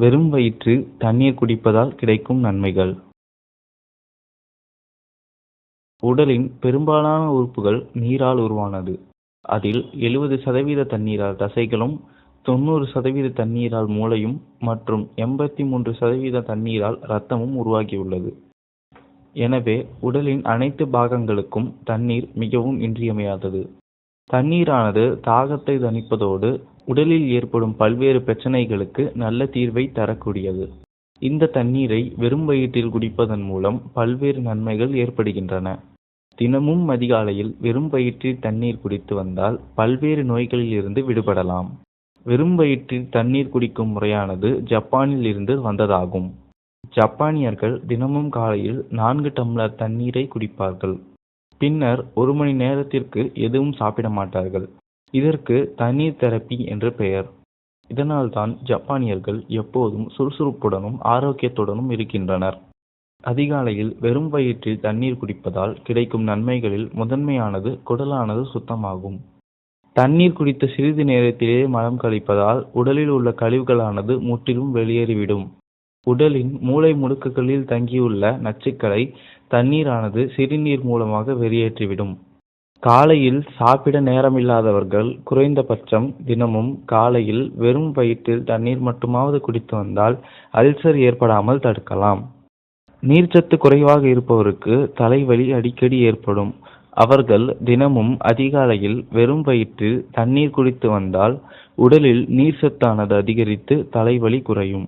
வெறும் வயிற்றில் தண்ணீர் குடிப்பதால் கிடைக்கும் நன்மைகள் உடலின் பெரும்பாலான உறுப்புகள் நீரால் உருவானது. அதில் எழுபது சதவீத தண்ணீரால் தசைகளும், தொண்ணூறு சதவீத தண்ணீரால் மூளையும் மற்றும் எண்பத்தி மூன்று சதவீத தண்ணீரால் இரத்தமும் உருவாகியுள்ளது. எனவே உடலின் அனைத்து பாகங்களுக்கும் தண்ணீர் மிகவும் இன்றியமையாதது. தண்ணீரானது தாகத்தை தணிப்பதோடு, உடலில் ஏற்படும் பல்வேறு பிரச்சனைகளுக்கு நல்ல தீர்வைத் தரக்கூடியது. இந்த தண்ணீரை வெறும் வயிற்றில் குடிப்பதன் மூலம் பல்வேறு நன்மைகள் ஏற்படுகின்றன. தினமும் அதிகாலையில் வெறும் வயிற்றில் தண்ணீர் குடித்து வந்தால் பல்வேறு நோய்களில் இருந்து விடுபடலாம். வெறும் வயிற்றில் தண்ணீர் குடிக்கும் முறையானது ஜப்பானில் இருந்து வந்ததாகும். ஜப்பானியர்கள் தினமும் காலையில் நான்கு டம்ளர் தண்ணீரை குடிப்பார்கள். பின்னர் ஒரு மணி நேரத்திற்கு எதுவும் சாப்பிட மாட்டார்கள். இதற்கு தண்ணீர் தெரபி என்று பெயர். இதனால்தான் ஜப்பானியர்கள் எப்போதும் சுறுசுறுப்புடனும் ஆரோக்கியத்துடனும் இருக்கின்றனர். அதிகாலையில் வெறும் வயிற்றில் தண்ணீர் குடிப்பதால் கிடைக்கும் நன்மைகளில் முதன்மையானது குடலானது சுத்தமாகும். தண்ணீர் குடித்த சிறிது நேரத்திலேயே மலம் கழிப்பதால் உடலில் உள்ள கழிவுகளானது முற்றிலும் வெளியேறிவிடும். உடலின் மூலை முடுக்குகளில் தங்கியுள்ள நச்சுக்களை தண்ணீரானது சிறுநீர் மூலமாக வெளியேற்றிவிடும். காலையில் சாப்பிட நேரமில்லாதவர்கள் குறைந்தபட்சம் தினமும் காலையில் வெறும் வயிற்றில் தண்ணீர் மட்டுமாவது குடித்து வந்தால் அல்சர் ஏற்படாமல் தடுக்கலாம். நீர்ச்சத்து குறைவாக இருப்பவருக்கு தலைவலி அடிக்கடி ஏற்படும். அவர்கள் தினமும் அதிகாலையில் வெறும் வயிற்றில் தண்ணீர் குடித்து வந்தால் உடலில் நீர்ச்சத்தானது அதிகரித்து தலைவலி குறையும்.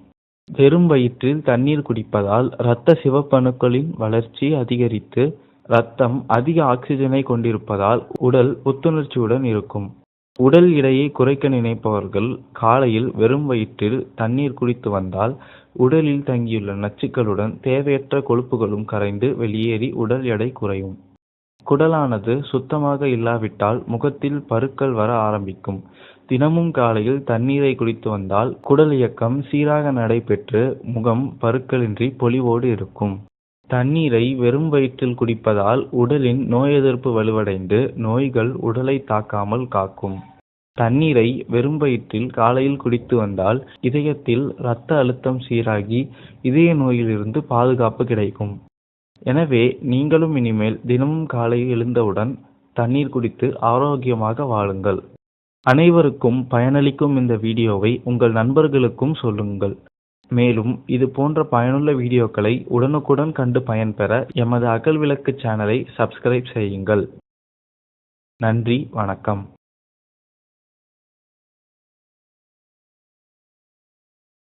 வெறும் வயிற்றில் தண்ணீர் குடிப்பதால் இரத்த சிவப்பணுக்களின் வளர்ச்சி அதிகரித்து இரத்தம் அதிக ஆக்சிஜனை கொண்டிருப்பதால் உடல் புத்துணர்ச்சியுடன் இருக்கும். உடல் எடையை குறைக்க நினைப்பவர்கள் காலையில் வெறும் வயிற்றில் தண்ணீர் குடித்து வந்தால் உடலில் தங்கியுள்ள நச்சுக்களுடன் தேவையற்ற கொழுப்புகளும் கரைந்து வெளியேறி உடல் எடை குறையும். குடலானது சுத்தமாக இல்லாவிட்டால் முகத்தில் பருக்கள் வர ஆரம்பிக்கும். தினமும் காலையில் தண்ணீரை குடித்து வந்தால் குடல் இயக்கம் சீராக நடைபெற்று முகம் பருக்களின்றி பொலிவோடு இருக்கும். தண்ணீரை வெறும் வயிற்றில் குடிப்பதால் உடலின் நோய் எதிர்ப்பு வலுவடைந்து நோய்கள் உடலை தாக்காமல் காக்கும். தண்ணீரை வெறும் வயிற்றில் காலையில் குடித்து வந்தால் இதயத்தில் இரத்த அழுத்தம் சீராகி இதய நோயிலிருந்து பாதுகாப்பு கிடைக்கும். எனவே நீங்களும் இனிமேல் தினமும் காலையில் எழுந்தவுடன் தண்ணீர் குடித்து ஆரோக்கியமாக வாழுங்கள். அனைவருக்கும் பயனளிக்கும் இந்த வீடியோவை உங்கள் நண்பர்களுக்கும் சொல்லுங்கள். மேலும் இது போன்ற பயனுள்ள வீடியோக்களை உடனுக்குடன் கண்டு பயன்பெற எமது அகல் விளக்கு சேனலை சப்ஸ்கிரைப் செய்யுங்கள். நன்றி வணக்கம்.